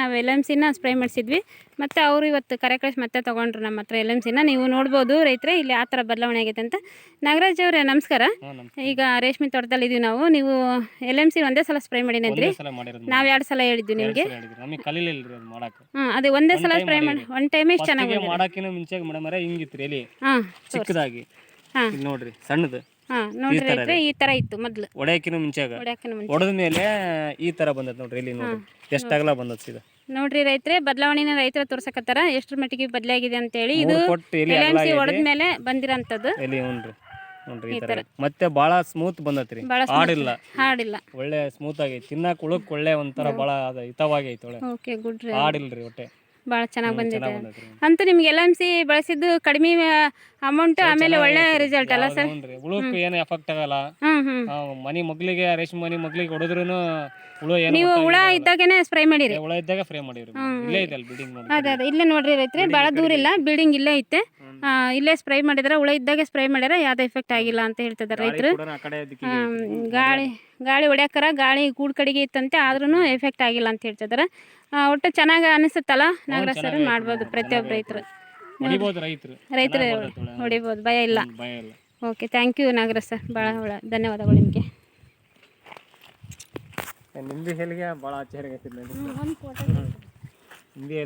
ನಾವು L M ಸಿನ spray ಮಾಡಿಸಿದ್ವಿ. ಮತ್ತು ಅವರು ಇವತ್ತು ಕರೆ ಕಳಿಸಿ ಮತ್ತೆ ತೊಗೊಂಡ್ರು ನಮ್ಮ ಹತ್ರ ಎಲ್ ಎಂ ಸಿನ ನೀವು ನೋಡ್ಬೋದು ರೈತರೆ ಇಲ್ಲಿ ಆ ಥರ ಬದಲಾವಣೆ ಆಗೈತೆ ಅಂತ. ನಾಗರಾಜ್ ಅವರೇ ನಮಸ್ಕಾರ. ಈಗ ರೇಷ್ಮೆ ತೋಟದಲ್ಲಿ ಇದೀವಿ ನಾವು. ನೀವು ಎಲ್ ಎಂ ಸಿ ಒಂದೇ ಸಲ ಸ್ಪ್ರೇ ಮಾಡಿನಂತ್ರಿ ಒಂದೇ ನಾವು ಎರಡು ಸಲ ಹೇಳಿದ್ವಿ ನಿಮಗೆ. ಹಾಂ ಅದೇ ಒಂದೇ ಸಲ ಸ್ಪ್ರೇ ಮಾಡಿ. ಒನ್ ಟೈಮ್ ಎಷ್ಟು ಚೆನ್ನಾಗಿ ಮಾಡೋಕ್ಕಿಂತ ಮುಂಚೆ ಮೇಡಮ್ ಹಿಂಗಿತ್ತು ಎಲಿ. ಹಾಂ ಚಿಕ್ಕದಾಗಿ. ನೋಡ್ರಿ ಸಣ್ಣದು. ಹಾಂ ನೋಡ್ರಿ ರೈತರೆ ಈ ತರ ಇತ್ತು ಮೊದಲು. ಒಡ್ಯಾಕಿನ ಮುಂಚೆಗ. ಹೊಡ್ಯಾಕಿನ ಮುಂಚೆ. ಮೇಲೆ ಈ ತರ ಬಂದದ್ ನೋಡ್ರಿ ಇಲ್ಲಿ ನೋಡ್ರಿ. ಎಷ್ಟು ಅಗಲ ಬಂದದ್ ಸೀದಾ. ನೋಡ್ರಿ ರೈತರೆ ಬದಲಾವಣೆನ ರೈತರ ತೋರ್ಸಕತ್ತಾರ ಎಷ್ಟ್ರ ಮಟ್ಟಿಗೆ ಬದಲಾಗಿದೆ ಅಂತೇಳಿ ಇದು ಮೂರು ಕೊಟ್ಟು ಎಲಿ ಅಗಲ. ಮೇಲೆ ಬಂದಿರೋಂಥದ್ದು ಎಲಿ ಹ್ಞೂನ್ರಿ ನೋಡ್ರಿ ಈ ತರ. ಮತ್ತೆ ಬಹಳ ಸ್ಮೂತ್ ಬಂದತ್ರಿ ಬಹಳ ಹಾಡಿಲ್ಲ. ಹಾಡಿಲ್ಲ. ಒಳ್ಳೆ ಸ್ಮೂತ್ ಆಗೈತಿ ತಿನ್ನಕ್ ಉಳಕ್ ಒಳ್ಳೆ ಒಂಥರ ಬಹಳ ಅದ ಹಿತವಾಗಿ ಐತಿ ಒಳ್ಳೆ. ಓಕೆ ಗುಡ್ ರೀ. ಹಾಡಿಲ್ರಿ ಹೊಟ್ಟೆ. ಭಾಳ ಚೆನ್ನಾಗಿ ಬಂದಿದೆ. ಅಂತ ನಿಮ್ಗೆ ಎಲ್ ಎಂ ಸಿ ಬಳಸಿದ್ದು ಕಡಿಮೆ ಅಮೌಂಟ್ ಆಮೇಲೆ ಒಳ್ಳೆ ರಿಸಲ್ಟ್ ಅಲ್ಲ ಸರ್? ಉಳುಕ್ ಏನು ಎಫೆಕ್ಟ್ ಆಗಲ್ಲ. ಮನಿ ಮಗ್ಲಿಗೆ ರೇಷ್ಮೆ ಮನಿ ಮಗ್ಲಿಗೆ ಹೊಡೆದ್ರೂ ಹುಳು ಏನು ನೀವು ಹುಳ ಇದ್ದಾಗನೇ ಸ್ಪ್ರೇ ಮಾಡಿರಿ. ಹುಳ ಇದ್ದಾಗ ಫ್ರೈ ಮಾಡಿರಿ ಇಲ್ಲೇ ಇದೆ ಬಿಲ್ಡಿಂಗ್ ಅದೇ ಅದೇ. ಇಲ್ಲೇ ನೋಡ್ರಿ ರೈತ್ರಿ ಭಾಳ ದೂರ ಇಲ್ಲ ಬಿಲ್ಡಿಂಗ್ ಇಲ್ಲೇ ಐತೆ. ಇಲ್ಲೇ ಸ್ಪ್ರೇ ಮಾಡಿದ್ರೆ ಹುಳ ಇದ್ದಾಗೆ ಸ್ಪ್ರೇ ಮಾಡ್ಯಾರ ಯಾವ್ದು ಎಫೆಕ್ಟ್ ಆಗಿಲ್ಲ ಅಂತ ಹೇಳ್ತಿದ್ದಾರೆ ರೈತರು. ಗಾಳಿ ಗಾಳಿ ಹೊಡ್ಯಾಕರ ಗಾಳಿ ಕೂಡ ಕಡೆಗೆ ಇತ್ತಂತೆ ಆದ್ರೂ ಎಫೆಕ್ಟ್ ಆಗಿಲ್ಲ ಅಂತ ಹೇಳ್ತಿದ್ದಾರೆ. ಒಟ್ಟು ಚೆನ್ನಾಗಿ ಅನಿಸುತ್ತಲ್ಲ ನಾಗರಾಜ್ ಸರ್ ಮಾಡ್ಬೋದು ಪ್ರತಿಯೊಬ್ಬ ರೈತರು. ರೈತರು. ಹೊಡಿಬೋದು ಭಯ ಇಲ್ಲ. Okay thank you Nagaraj sir. ಭಾಳ ಒಳ್ಳೆ ಧನ್ಯವಾದಗಳು ನಿಮಗೆ. ನಿಂಬೆ ಹೇಳಿಗೆ ಭಾಳ ಆಶ್ಚರ್ಯ ಆಗೈತಿ ನಿಂಬೆ